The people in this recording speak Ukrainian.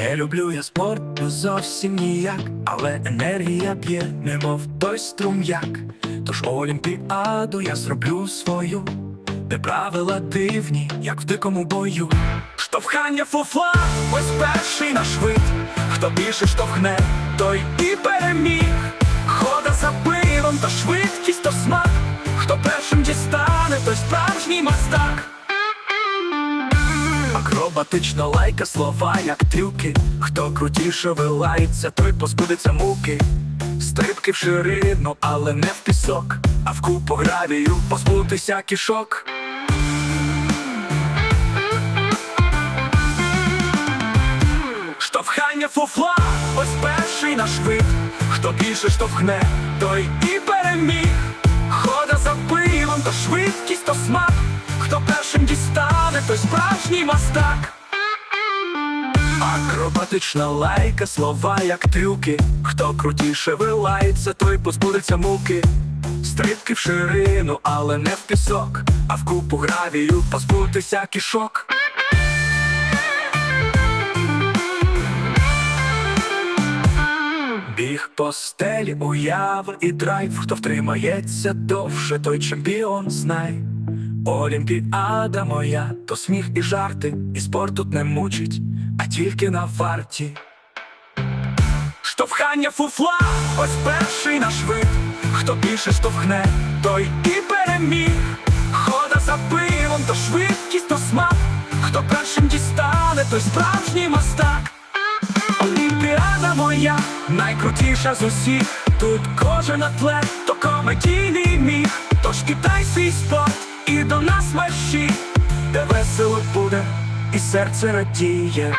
Не люблю я спорт, зовсім ніяк, але енергія п'є, немов той струм'як. Тож олімпіаду я зроблю свою, де правила дивні, як в дикому бою. Штовхання фуфла, ось перший наш вид. Хто більше штовхне, той і переміг. Хода за пивом, то швидкість, то смак. Хто першим дістане, той справжній мастак. Акробатична лайка, слова, як трюки. Хто крутіше вилається, той позбудеться муки. Стрибки в ширину, але не в пісок, а в купу гравію позбутися кішок. Штовхання фуфла, ось перший наш вид. Хто більше штовхне, той і переміг. Хода за пивом, то швидкість, то смак. Хто першим дістане, той справжній мастак. Акробатична лайка, слова як трюки. Хто крутіше вилається, той позбудеться муки. Стрибки в ширину, але не в пісок, а в купу гравію позбутися кішок. Біг по стелі, уява і драйв, хто втримається довше, той чемпіон знай. Олімпіада моя, то сміх і жарти, і спорт тут не мучить, а тільки на варті. Штовхання фуфла, ось перший наш вид. Хто більше штовхне, той і переміг. Хода за пивом, то швидкість, то смак. Хто першим дістане, той справжній мастак. Олімпіада моя, найкрутіша з усіх. Тут кожен атлет, то комедійний міг. Тож кидай свій спорт весело буде, і серце радіє.